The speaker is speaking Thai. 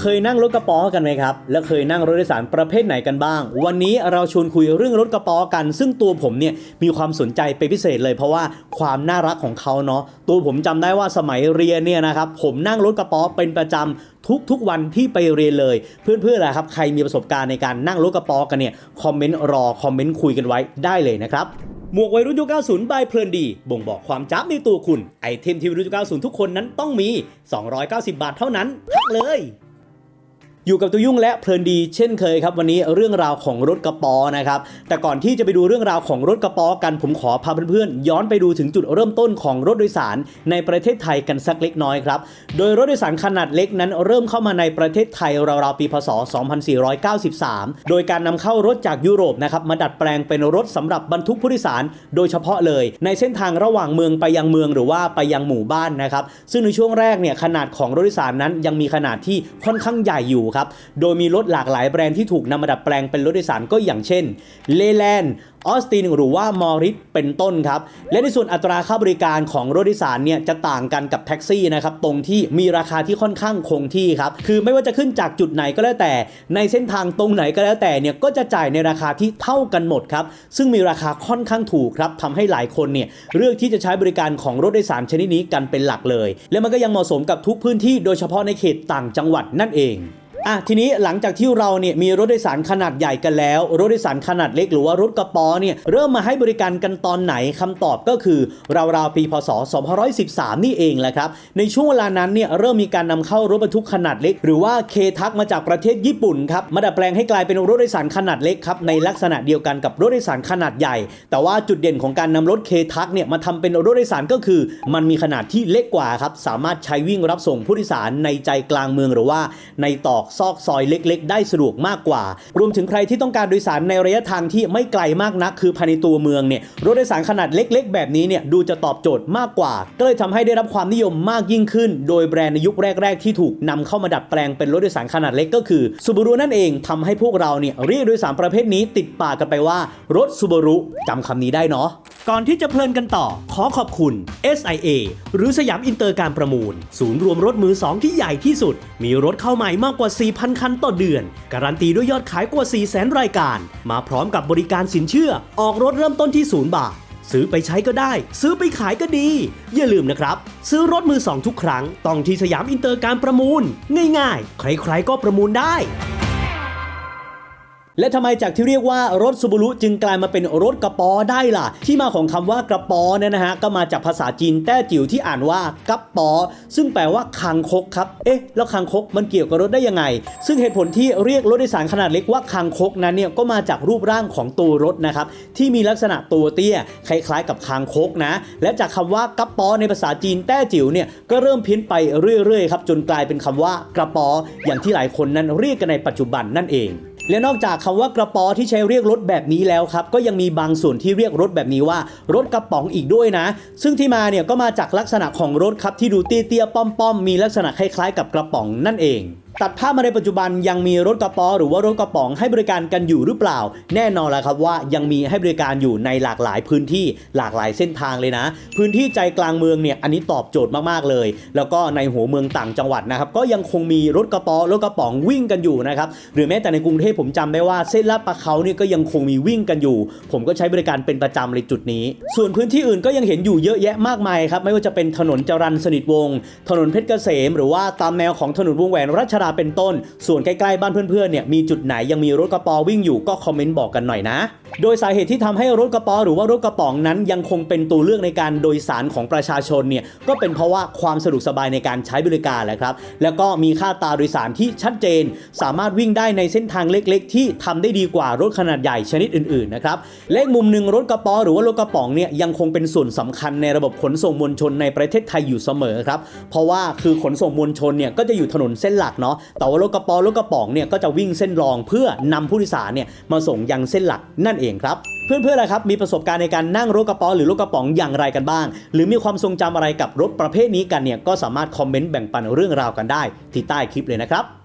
เคยนั่งรถกระป๋อกันไหมครับ และเคยนั่งรถโดยสารประเภทไหนกันบ้าง วันนี้เราชวนคุยเรื่องรถกระป๋อกัน ซึ่งตัวผมเนี่ยมีความสนใจเป็นพิเศษเลย เพราะว่าความน่ารักของเขาเนาะ ตัวผมจำได้ว่าสมัยเรียนเนี่ยนะครับผมนั่งรถกระป๋อเป็นประจำทุกๆวันที่ไปเรียนเลย เพื่อนๆล่ะครับใครมีประสบการณ์ในการนั่งรถกระป๋อกันเนี่ยคอมเมนต์รอคอมเมนต์คุยกันไว้ได้เลยนะครับหมวกวัยรุ่นยุค90 บายเพลินดี บ่งบอกความจับในตัวคุณ ไอเทมที่วัยรุ่นยุค90 ทุกคนนั้นต้องมี 290 บาทเท่านั้นทักเลย อยู่กับตัวยุ่งและเพลินดีเช่นเคยครับวันนี้เรื่องราวของรถกระป๋อนะครับแต่ก่อนที่จะไปดูเรื่องราวของรถกระป๋อกันผมขอพาเพื่อนๆย้อนไปดูถึงจุดเริ่มต้นของรถโดยสารในประเทศไทยกันสักเล็กน้อยครับโดยรถโดยสารขนาดเล็กนั้นเริ่มเข้ามาในประเทศไทยราวๆปีพศ 2493 โดยการนำเข้ารถจากยุโรปนะครับมาดัดแปลงเป็นรถสำหรับบรรทุกผู้โดยสาร โดยเฉพาะเลย ในเส้นทางระหว่างเมืองไปยังเมืองหรือว่าไปยังหมู่บ้านนะครับซึ่งในช่วงแรกเนี่ยขนาดของรถโดยสารนั้นยังมีขนาดที่ค่อนข้างใหญ่อยู่ครับโดยมีรถหลากหลายแบรนด์ที่ถูกนำมาดัดแปลงเป็นรถโดยสารก็อย่างเช่น เลแลนด์ออสตินหรือว่ามอริสเป็นต้นครับ และในส่วนอัตราค่าบริการของรถโดยสารเนี่ยจะต่างกันกับแท็กซี่นะครับ ตรงที่มีราคาที่ค่อนข้างคงที่ครับ คือไม่ว่าจะขึ้นจากจุดไหนก็แล้วแต่ ในเส้นทางตรงไหนก็แล้วแต่เนี่ยก็จะจ่ายในราคาที่เท่ากันหมดครับ ซึ่งมีราคาค่อนข้างถูกครับทำให้หลายคนเนี่ยเลือกที่จะใช้บริการของรถโดยสารชนิดนี้กันเป็นหลักเลย และมันก็ยังเหมาะสมกับทุกพื้นที่โดยเฉพาะในเขตต่างจังหวัดนั่นเอง อะทีนี้หลังจากที่เราเนี่ยมีรถโดยสารขนาดใหญ่กันแล้ว รถโดยสารขนาดเล็กหรือว่ารถกระป๋อเนี่ยเริ่มมาให้บริการกันตอนไหนคำตอบก็คือราวๆปีพศ 2513 นี่เองแหละครับ ในช่วงเวลานั้นเนี่ยเริ่มมีการนำเข้ารถบรรทุกขนาดเล็ก หรือว่าเคทักมาจากประเทศญี่ปุ่นครับมาดัดแปลงให้กลายเป็นรถโดยสารขนาดเล็กครับในลักษณะเดียวกันกับรถโดยสารขนาดใหญ่ แต่ว่าจุดเด่นของการนำรถเคทักเนี่ยมาทำเป็นรถโดยสารก็คือ มันมีขนาดที่เล็กกว่าครับสามารถใช้วิ่งรับส่งผู้โดยสารในใจกลางเมืองหรือว่าในตอกซอกซอยเล็ก ๆ ได้สะดวกมากกว่า รวมถึงใครที่ต้องการโดยสารในระยะทางที่ไม่ไกลมากนัก คือภายในตัวเมืองเนี่ยรถโดยสารขนาดเล็ก ๆ แบบนี้เนี่ยดูจะตอบโจทย์มากกว่า ก็เลยทำให้ได้รับความนิยมมากยิ่งขึ้น โดยแบรนด์ในยุคแรก ๆ ที่ถูกนำเข้ามาดัดแปลงเป็นรถโดยสารขนาดเล็กก็คือซูบารุนั่นเองทำให้พวกเราเนี่ยเรียกโดยสารประเภทนี้ติดปากกันไปว่ารถซูบารุจำคำนี้ได้เนาะก่อนที่จะเพลินกันต่อ ขอขอบคุณ SIA หรือสยามอินเตอร์การประมูล ศูนย์รวมรถมือสองที่ใหญ่ที่สุด มีรถเข้าใหม่มากกว่า4,000 คันต่อเดือน การันตีด้วยยอดขายกว่า 400,000 รายการ มาพร้อมกับบริการสินเชื่อ ออกรถเริ่มต้นที่0บาท ซื้อไปใช้ก็ได้ ซื้อไปขายก็ดี อย่าลืมนะครับ ซื้อรถมือสองทุกครั้ง ต้องที่สยามอินเตอร์การประมูล ง่ายๆ ใครๆก็ประมูลได้ และทำไมจากที่เรียกว่ารถซูบารุจึงกลายมาเป็นรถกระป๋อได้ล่ะ ที่มาของคำว่ากระป๋อเนี่ยนะฮะก็มาจากภาษาจีนแต้จิ๋วที่อ่านว่ากัปปอซึ่งแปลว่าคางคกครับเอ๊ะแล้วคางคกมันเกี่ยวกับรถได้ยังไง ซึ่งเหตุผลที่เรียกรถโดยสารขนาดเล็กว่าคางคกนั้นเนี่ยก็มาจากรูปร่างของตัวรถนะครับที่มีลักษณะตัวเตี้ยคล้ายๆ กับคางคกนะ และจากคำว่ากัปปอในภาษาจีนแต้จิ๋วเนี่ยก็เริ่มเพี้ยนไปเรื่อยๆครับจนกลายเป็นคำว่ากระป๋ออย่างที่หลายคนนั้นเรียกกันในปัจจุบันนั่นเอง และนอกจากคำว่ากระป๋อที่ใช้เรียกรถแบบนี้แล้วครับก็ยังมีบางส่วนที่เรียกรถแบบนี้ว่ารถกระป๋องอีกด้วยนะ ซึ่งที่มาเนี่ยก็มาจากลักษณะของรถครับที่ดูเตี้ยๆป้อมๆมีลักษณะคล้ายๆ กับกระป๋องนั่นเองตัดภาพมาในปัจจุบันยังมีรถกระป๋อหรือว่ารถกระป๋องให้บริการกันอยู่หรือเปล่า แน่นอนแล้วครับว่ายังมีให้บริการอยู่ในหลากหลายพื้นที่หลากหลายเส้นทางเลยนะ พื้นที่ใจกลางเมืองเนี่ยอันนี้ตอบโจทย์มากๆเลย แล้วก็ในหัวเมืองต่างจังหวัดนะครับก็ยังคงมีรถกระป๋อรถกระป๋องวิ่งกันอยู่นะครับหรือแม้แต่ในกรุงเทพผมจำได้ว่าเส้นลาดประเขาเนี่ยก็ยังคงมีวิ่งกันอยู่ ผมก็ใช้บริการเป็นประจำเลยจุดนี้ ส่วนพื้นที่อื่นก็ยังเห็นอยู่เยอะแยะมากมายครับไม่ว่าจะเป็นถนนจรัญสนิทวงศ์ถนนเพชรเกษม หรือว่าตามแนวของถนนวงแหวนรัชราเป็นต้น ส่วนใกล้ๆบ้านเพื่อนๆเนี่ยมีจุดไหนยังมีรถกระป๋อวิ่งอยู่ก็คอมเมนต์บอกกันหน่อยนะ โดยสาเหตุที่ทำให้รถกระป๋อหรือว่ารถกระป๋องนั้นยังคงเป็นตัวเลือกในการโดยสารของประชาชนเนี่ยก็เป็นเพราะว่าความสะดวกสบายในการใช้บริการแหละครับ แล้วก็มีค่าตาโดยสารที่ชัดเจน สามารถวิ่งได้ในเส้นทางเล็กๆ ที่ทำได้ดีกว่ารถขนาดใหญ่ชนิดอื่นๆนะครับและมุมหนึ่งรถกระป๋อหรือว่ารถกระป๋องเนี่ยยังคงเป็นส่วนสำคัญในระบบขนส่งมวลชนในประเทศไทยอยู่เสมอครับเพราะว่าคือขนส่งมวลชนเนี่ยก็จะอยู่ถนนเส้นหลักเนาะแต่ว่ารถกระป๋อรถกระป๋องเนี่ยก็จะวิ่งเส้นรองเพื่อนำผู้โดยสารเนี่ยมาส่งยังเส้นหลักนั่นเองครับเพื่อนๆละครับมีประสบการณ์ในการนั่งรถกระป๋อหรือรถกระป๋องอย่างไรกันบ้าง หรือมีความทรงจำอะไรกับรถประเภทนี้กันเนี่ยก็สามารถคอมเมนต์แบ่งปันเรื่องราวกันได้ที่ใต้คลิปเลยนะครับ